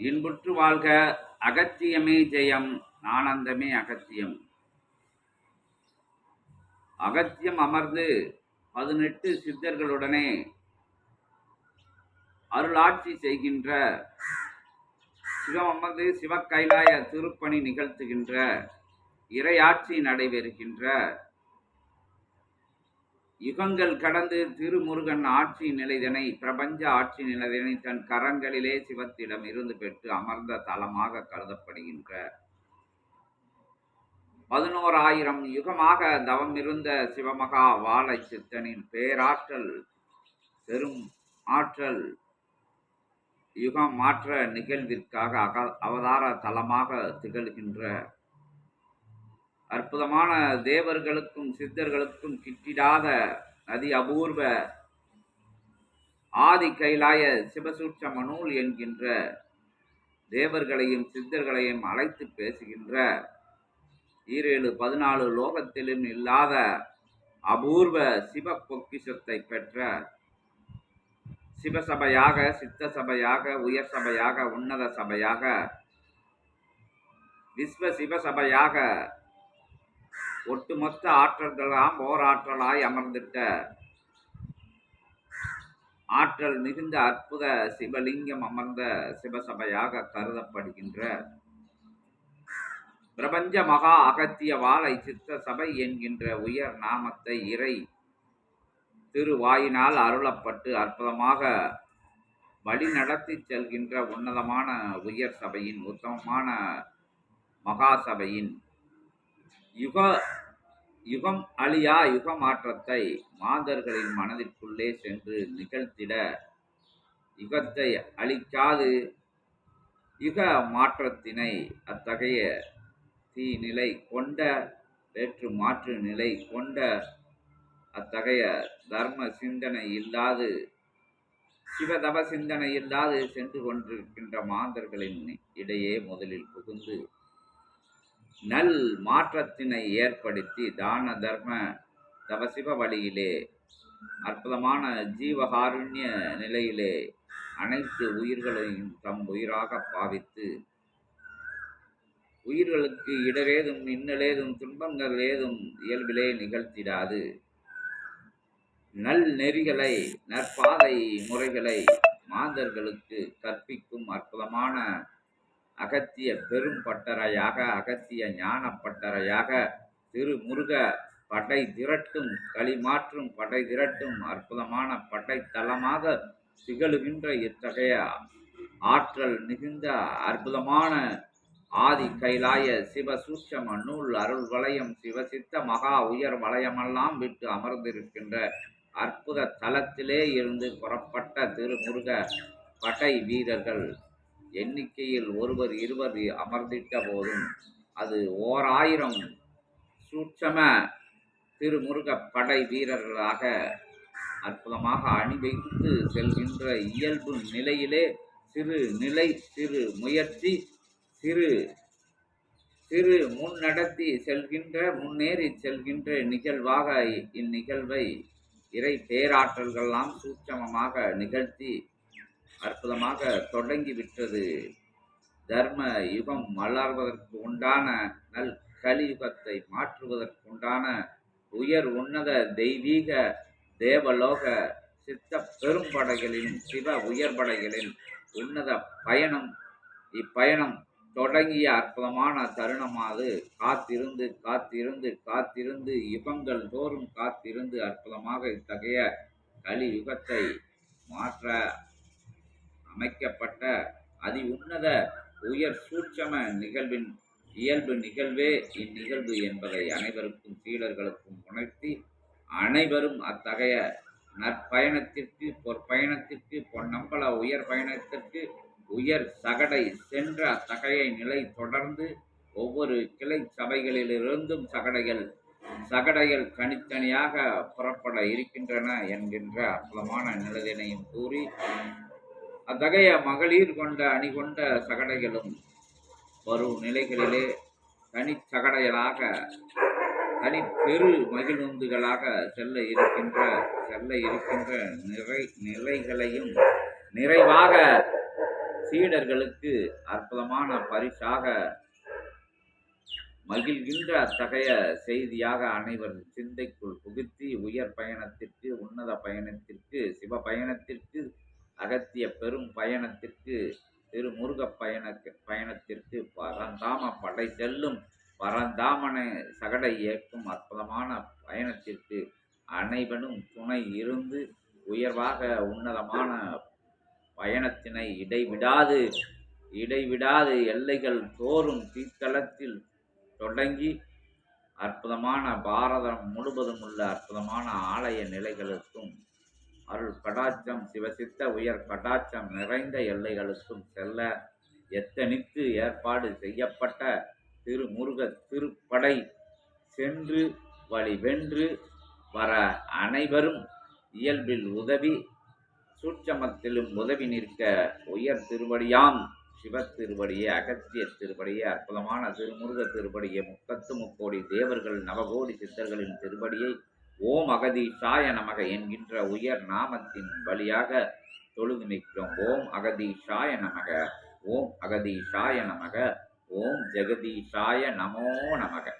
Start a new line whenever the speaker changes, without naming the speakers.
இன்புற்று வாழ்க அகத்தியமே ஜெயம் ஆனந்தமே அகத்தியம். அகத்தியம் அமர்ந்து பதினெட்டு சித்தர்களுடனே அருளாட்சி செய்கின்ற சிவம் அமர்ந்து சிவக்கைலாய திருப்பணி நிகழ்த்துகின்ற இறையாட்சி நடைபெறுகின்ற யுகங்கள் கடந்து திருமுருகன் ஆட்சி நிலைதனை பிரபஞ்ச ஆட்சி நிலைதனை தன் கரங்களிலே சிவத்திடம் இருந்து பெற்று அமர்ந்த தலமாக கருதப்படுகின்ற பதினோராயிரம் யுகமாக தவம் இருந்த சிவமகா வாழை சித்தனின் பேராற்றல் பெரும் ஆற்றல் யுகம் மாற்ற நிகழ்விற்காக அக அவதார தலமாக திகழ்கின்ற அற்புதமான தேவர்களுக்கும் சித்தர்களுக்கும் கிட்டிடாத அதி அபூர்வ ஆதி கைலாய சிவசூட்சம நூல் என்கின்ற தேவர்களையும் சித்தர்களையும் அழைத்து பேசுகின்ற ஈரேழு பதினாலு லோகத்திலும் இல்லாத அபூர்வ சிவ பொக்கிஷத்தை பெற்ற சிவசபையாக சித்த சபையாக உயர் சபையாக உன்னத சபையாக விஸ்வ சிவசபையாக ஒட்டுமொத்த ஆற்றல்களாம் ஓராற்றலாய் அமர்ந்திட்ட. ஆற்றல் மிகுந்த அற்புத சிவலிங்கம் அமர்ந்த சிவசபையாக கருதப்படுகின்ற. பிரபஞ்ச மகா அகத்திய வாழை சித்த சபை என்கின்ற உயர் நாமத்தை இறை திருவாயினால் அருளப்பட்டு அற்புதமாக வழி நடத்தி செல்கின்ற உன்னதமான உயர் சபையின் உத்தமமான மகா சபையின் யுக யுகம் அழியா யுக மாற்றத்தை மாந்தர்களின் மனதிற்குள்ளே சென்று நிகழ்த்திட யுகத்தை அழிக்காது. யுக மாற்றத்தினை அத்தகைய தீ நிலை கொண்ட வேற்று மாற்று நிலை கொண்ட அத்தகைய தர்ம சிந்தனை இல்லாது சிவதவ சிந்தனை இல்லாது சென்று கொண்டிருக்கின்ற மாந்தர்களின் இடையே முதலில் புகுந்து நல் மாற்றத்தினை ஏற்படுத்தி தான தர்ம தவசிவ வழியிலே அற்புதமான ஜீவகாருண்ய நிலையிலே அனைத்து உயிர்களையும் தம் உயிராக பாவித்து உயிர்களுக்கு இடரேதும் இன்னலேதும் துன்பங்கள் ஏதும் இயல்பிலே நிகழ்த்திடாது. நல் நெறிகளை நற்பாதை முறைகளை மாந்தர்களுக்கு கற்பிக்கும் அற்புதமான அகத்திய பெரும் பட்டறையாக அகத்திய ஞான பட்டறையாக திருமுருக படை திரட்டும் களிமாற்றும் படை திரட்டும் அற்புதமான படைத்தலமாக திகழுகின்ற இத்தகைய ஆற்றல் மிகுந்த அற்புதமான ஆதி கைலாய சிவ சூட்சம நூல் அருள் வளையம் சிவசித்த மகா உயர் வளையமெல்லாம் விட்டு அமர்ந்திருக்கின்ற அற்புத தலத்திலே இருந்து புறப்பட்ட திருமுருக படை வீரர்கள். எண்ணிக்கையில் ஒருவர் இருவர் அமர்ந்திட்ட போதும். அது ஓர் ஆயிரம் சூட்சம திருமுருக படை வீரர்களாக அற்புதமாக அணிவைத்து செல்கின்ற இயல்பு நிலையிலே சிறு நிலை சிறு முயற்சி சிறு சிறு முன்னடத்தி செல்கின்ற முன்னேறி செல்கின்ற நிகழ்வாக இந்நிகழ்வை இறை பேராற்றல்கள்லாம் சூட்சமமாக நிகழ்த்தி அற்புதமாக தொடங்கி விட்டது தர்ம யுகம் மலர்வதற்கு உண்டான நல் கலியுகத்தை மாற்றுவதற்கு உண்டான உயர் உன்னத தெய்வீக தேவலோக சித்த பெரும்படைகளின் சிவ உயர்படைகளின் உன்னத பயணம் இப்பயணம் தொடங்கிய அற்புதமான தருணமாது. காத்திருந்து காத்திருந்து காத்திருந்து யுகங்கள் தோறும் காத்திருந்து அற்புதமாக இத்தகைய கலியுகத்தை மாற்ற அமைக்கப்பட்ட அதி உன்னத உயர் சூட்சம நிகழ்வின் இயல்பு நிகழ்வே இந்நிகழ்வு என்பதை அனைவருக்கும் சீடர்களுக்கும் உணர்த்தி அனைவரும் அத்தகைய நற்பயணத்திற்கு பொற்பயணத்திற்கு பொன்னம்பல உயர் பயணத்திற்கு உயர் சகடை சென்ற அத்தகைய நிலை தொடர்ந்து ஒவ்வொரு கிளை சபைகளிலிருந்தும் சகடைகள் சகடைகள் தனித்தனியாக புறப்பட இருக்கின்றன என்கின்ற அற்புதமான நிலதினையும் கூறி அத்தகைய மகளிர் கொண்ட அணி கொண்ட சகடைகளும் வரும் நிலைகளிலே தனி சகடைகளாக தனி பெரு மகிழுந்துகளாக செல்ல இருக்கின்ற செல்ல இருக்கின்ற நிறை நிலைகளையும் நிறைவாக சீடர்களுக்கு அற்புதமான பரிசாக மகிழ்கின்ற அத்தகைய செய்தியாக அனைவர் சிந்தைக்குள் புகுத்தி உயர் பயணத்திற்கு உன்னத பயணத்திற்கு சிவ பயணத்திற்கு அகத்திய பெரும் பயணத்திற்கு திருமுருக பயண பயணத்திற்கு பரந்தாம படை செல்லும். பரந்தாமனை சகடை இயக்கும் அற்புதமான பயணத்திற்கு அனைவனும் துணை இருந்து உயர்வாக உன்னதமான பயணத்தினை இடைவிடாது. இடைவிடாது எல்லைகள் தோறும் தீக்களத்தில் தொடங்கி அற்புதமான பாரதம் முழுவதும் உள்ள அற்புதமான ஆலய நிலைகளுக்கும் அருள் கடாட்சம் சிவசித்த உயர் கடாட்சம் நிறைந்த எல்லைகளுக்கும் செல்ல எத்தனித்து ஏற்பாடு செய்யப்பட்ட திருமுருக திருப்படை சென்று வழி வென்று வர அனைவரும் இயல்பில் உதவி சூட்சமத்திலும் உதவி நிற்க உயர் திருவடியாம் சிவ திருவடியே அகத்திய திருவடியே அற்புதமான திருமுருக திருவடியே முப்பத்து முக்கோடி தேவர்கள் நவகோடி சித்தர்களின் திருவடியை ஓம் அகதீஷாய நமக என்கின்ற உயர் நாமத்தின் வழியாக தொழுது நிற்கிறோம். ஓம் அகதீஷாய நமக. ஓம் அகதீஷாய நமக. ஓம் ஜெகதீஷாய நமோ நமக.